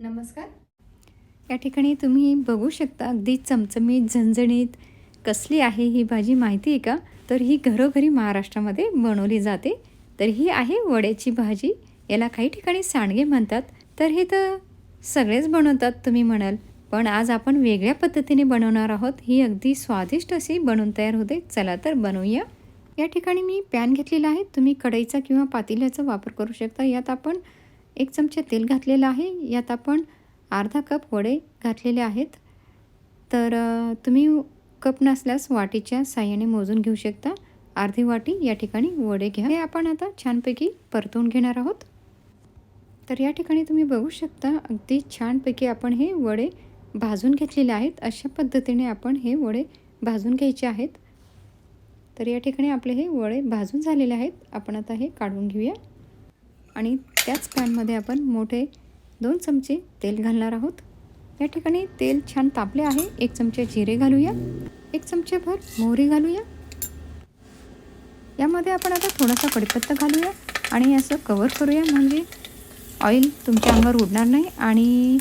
नमस्कार. या ठिकाणी तुम्ही बघू शकता अगदी चमचमीत झणझणीत कसली आहे ही भाजी माहिती आहे का? तर ही घरोघरी महाराष्ट्रामध्ये बनवली जाते. तर ही आहे वड्याची भाजी. याला काही ठिकाणी सांडगे म्हणतात. तर हे तर सगळेच बनवतात तुम्ही म्हणाल. पण आज आपण वेगळ्या पद्धतीने बनवणार आहोत. ही अगदी स्वादिष्ट अशी बनवून तयार होते. चला तर बनवूया. या ठिकाणी मी पॅन घेतलेला आहे. तुम्ही कढईचा किंवा पातेल्याचा वापर करू शकता. यात आपण एक चमचे तेल घातलेलं आहे. यात आपण अर्धा कप वडे घातलेले आहेत. तर तुम्ही कप नसल्यास वाटीच्या साह्याने मोजून घेऊ शकता. अर्धी वाटी या ठिकाणी वडे घ्या. हे आपण आता छानपैकी परतवून घेणार आहोत. तर या ठिकाणी तुम्ही बघू शकता अगदी छानपैकी आपण हे वडे भाजून घेतलेले आहेत. अशा पद्धतीने आपण हे वडे भाजून घ्यायचे आहेत. तर या ठिकाणी आपले हे वडे भाजून झालेले आहेत. आपण आता हे काढून घेऊया. आणि त्याच पॅनमध्ये आपण मोठे दोन चमचे तेल घालणार आहोत. या ठिकाणी तेल छान तापले आहे. एक चमचे जिरे घालूया. एक चमचेभर मोहरी घालूया. यामध्ये आपण आता थोडासा कडीपत्ता घालूया आणि असं कवर करूया. म्हणजे ऑइल तुमच्या अंगावर उडणार नाही आणि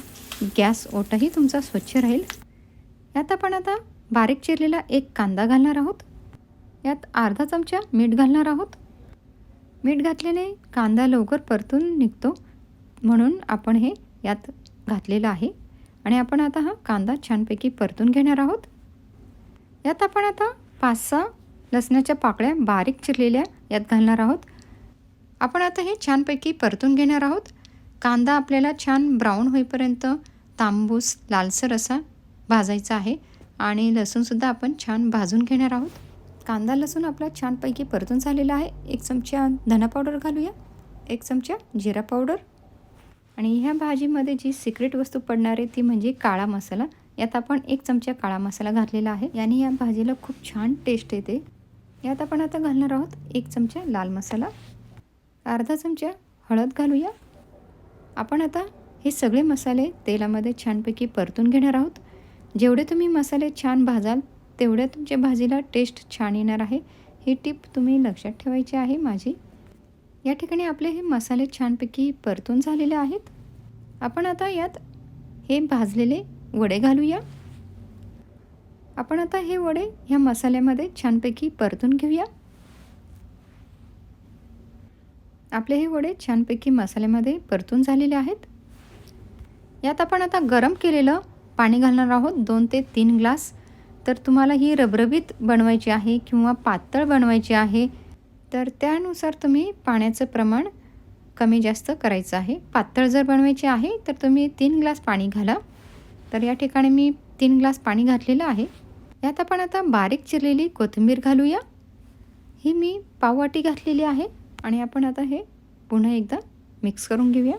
गॅस ओटही तुमचा स्वच्छ राहील. यात आपण आता बारीक चिरलेला एक कांदा घालणार आहोत. यात अर्धा चमचा मीठ घालणार आहोत. मीठ घातल्याने कांदा लवकर परतून निघतो. म्हणून आपण हे यात घातलेलं आहे. आणि आपण आता हा कांदा छानपैकी परतून घेणार आहोत. यात आपण आता पाच सहा लसणाच्या पाकळ्या बारीक चिरलेल्या यात घालणार आहोत. आपण आता हे छानपैकी परतून घेणार आहोत. कांदा आपल्याला छान ब्राऊन होईपर्यंत तांबूस लालसर असा भाजायचा आहे. आणि लसूणसुद्धा आपण छान भाजून घेणार आहोत. कांदा लसूण आपला छानपैकी परतून झालेला आहे. एक चमचा धना पावडर घालूया. एक चमचा जिरा पावडर. आणि ह्या भाजीमध्ये जी सिक्रेट वस्तू पडणार आहे ती म्हणजे काळा मसाला. यात आपण एक चमचा काळा मसाला घातलेला आहे. याने या भाजीला खूप छान टेस्ट येते. यात आपण आता घालणार आहोत एक चमचा लाल मसाला. अर्धा चमचा हळद घालूया. आपण आता हे सगळे मसाले तेलामध्ये छानपैकी परतून घेणार आहोत. जेवढे तुम्ही मसाले छान भाजाल तेवढ्या तुमच्या भाजीला टेस्ट छान येणार आहे. ही टिप तुम्ही लक्षात ठेवायची आहे माझी. या ठिकाणी आपले हे मसाले छानपैकी परतून झालेले आहेत. आपण आता यात हे भाजलेले वडे घालूया. आपण आता हे वडे ह्या मसाल्यामध्ये छानपैकी परतून घेऊया. आपले हे वडे छानपैकी मसाल्यामध्ये परतून झालेले आहेत. यात आपण आता गरम केलेलं पाणी घालणार आहोत. दोन ते तीन ग्लास तर तुम्हाला ही रबरबीत बनवायची आहे किंवा पातळ बनवायची आहे तर त्यानुसार तुम्ही पाण्याचं प्रमाण कमी जास्त करायचं आहे. पातळ जर बनवायची आहे तर तुम्ही तीन ग्लास पाणी घाला. तर या ठिकाणी मी तीन ग्लास पाणी घातलेलं आहे. यात आपण आता बारीक चिरलेली कोथिंबीर घालूया. ही मी पाववाटी घातलेली आहे आणि आपण आता हे पुन्हा एकदा मिक्स करून घेऊया.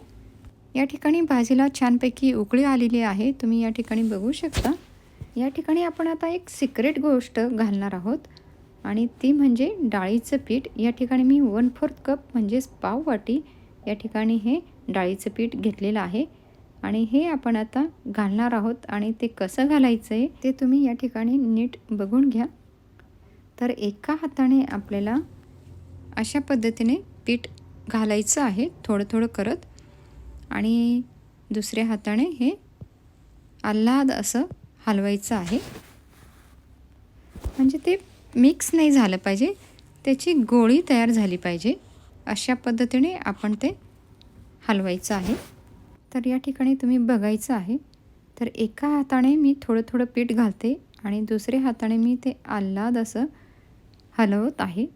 या ठिकाणी भाजीला छानपैकी उकळी आलेली आहे. तुम्ही या ठिकाणी बघू शकता. या ठिकाणी आपण आता एक सिक्रेट गोष्ट घालणार आहोत. आणि ती म्हणजे डाळीचं पीठ. या ठिकाणी मी वन फोर्थ कप म्हणजेच पाव वाटी या ठिकाणी हे डाळीचं पीठ घेतलेलं आहे. आणि हे आपण आता घालणार आहोत. आणि ते कसं घालायचं आहे ते तुम्ही या ठिकाणी नीट बघून घ्या. तर एका हाताने आपल्याला अशा पद्धतीने पीठ घालायचं आहे. थोडं थोडं करत. आणि दुसऱ्या हाताने हे आल्हाद असं हलवायचं आहे. म्हणजे ते मिक्स नाही झालं पाहिजे. त्याची गोळी तयार झाली पाहिजे. अशा पद्धतीने आपण ते हलवायचं आहे. तर या ठिकाणी तुम्ही बघायचं आहे. तर एका हाताने मी थोडं थोडं पीठ घालते आणि दुसऱ्या हाताने मी ते आल्हाद असं हलवत आहे.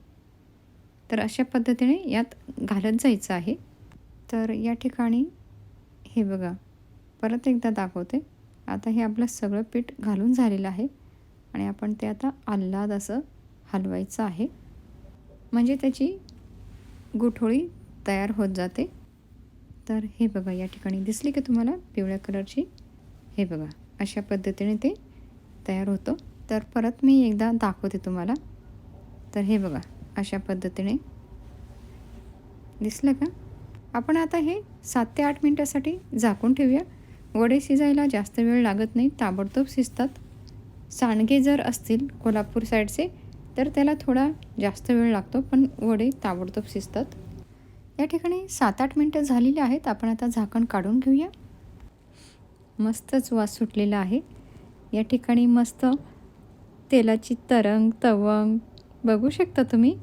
तर अशा पद्धतीने यात घालत जायचं आहे. तर या ठिकाणी हे बघा. परत एकदा दाखवते. आता हे आपलं सगळं पीठ घालून झालेलं आहे आणि आपण ते आता आल्हाद असं हलवायचं आहे. म्हणजे त्याची गुठोळी तयार होत जाते. तर हे बघा या ठिकाणी दिसली की तुम्हाला पिवळ्या कलरची? हे बघा अशा पद्धतीने ते तयार होतं. तर परत मी एकदा दाखवते तुम्हाला. तर हे बघा अशा पद्धतीने. दिसलं का? आपण आता हे सात ते आठ मिनटासाठी झाकून ठेवूया. वडे शिजायला जास्त वेळ लागत नाही ताबडतोब शिजतात. सांडगे जर असतील कोल्हापूर साईडचे तर त्याला थोडा जास्त वेळ लागतो पण वडे ताबडतोब शिजतात. या ठिकाणी सात आठ मिनटं झालेली आहेत आपण आता झाकण काढून घेऊया. मस्तच वास सुटलेला आहे. या ठिकाणी मस्त तेलाची तरंग तवंग बघू शकता तुम्ही.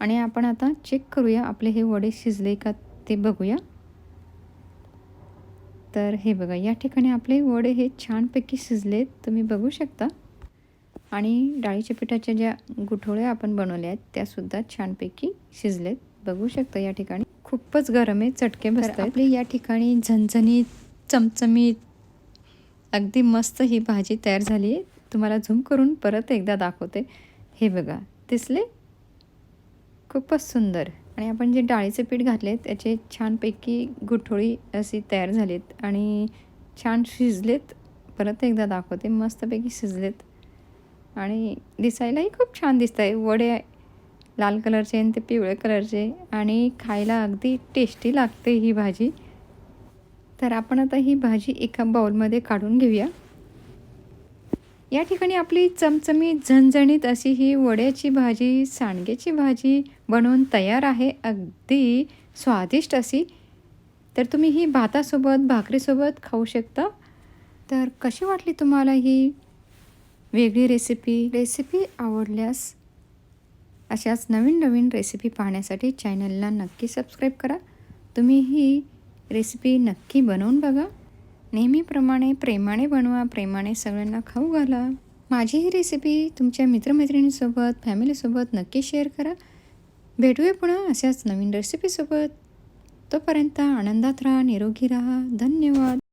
आणि आपण आता चेक करूया आपले हे वडे शिजले का ते बघूया. तर हे बघा या ठिकाणी आपले वडे हे छानपैकी शिजलेत तुम्ही बघू शकता. आणि डाळीच्या पिठाच्या ज्या गुठोळ्या आपण बनवल्या आहेत त्यासुद्धा छानपैकी शिजलेत. बघू शकता या ठिकाणी. खूपच गरम आहे चटके बसतात आपली या ठिकाणी झणझणीत चमचमीत अगदी मस्त ही भाजी तयार झाली आहे. तुम्हाला झूम करून परत एकदा दाखवते. हे बघा दिसले? खूपच सुंदर. आणि आपण जे डाळीचे पीठ घातले त्याचे छानपैकी गुठोळी अशी तयार झालीत आणि छान शिजलेत. परत एकदा दाखवते मस्तपैकी शिजलेत. आणि दिसायलाही खूप छान दिसत आहे वडे लाल कलरचे आणि ते पिवळे कलरचे आणि खायला अगदी टेस्टी लागते ही भाजी. तर आपण आता ही भाजी एका बाउलमध्ये काढून घेऊया. या ठिकाणी आपली चमचमीत झणझणीत अशी ही वड्याची भाजी सांडग्याची भाजी बनवून तयार आहे. अगदी स्वादिष्ट अशी. तर तुम्ही ही भातासोबत भाकरीसोबत खाऊ शकता. तर कशी वाटली तुम्हाला ही वेगळी रेसिपी रेसिपी आवडल्यास अशाच नवीन नवीन रेसिपी पाहण्यासाठी चॅनलला नक्की सबस्क्राईब करा. तुम्ही ही रेसिपी नक्की बनवून बघा. नेहमीप्रमाणे प्रेमाने बनवा प्रेमाने सगळ्यांना खाऊ घाला. माझी ही रेसिपी तुमच्या मित्रमैत्रिणींसोबत फॅमिलीसोबत नक्की शेअर करा. भेटूया पुन्हा अशाच नवीन रेसिपीसोबत तोपर्यंत आनंदात राहा निरोगी राहा. धन्यवाद.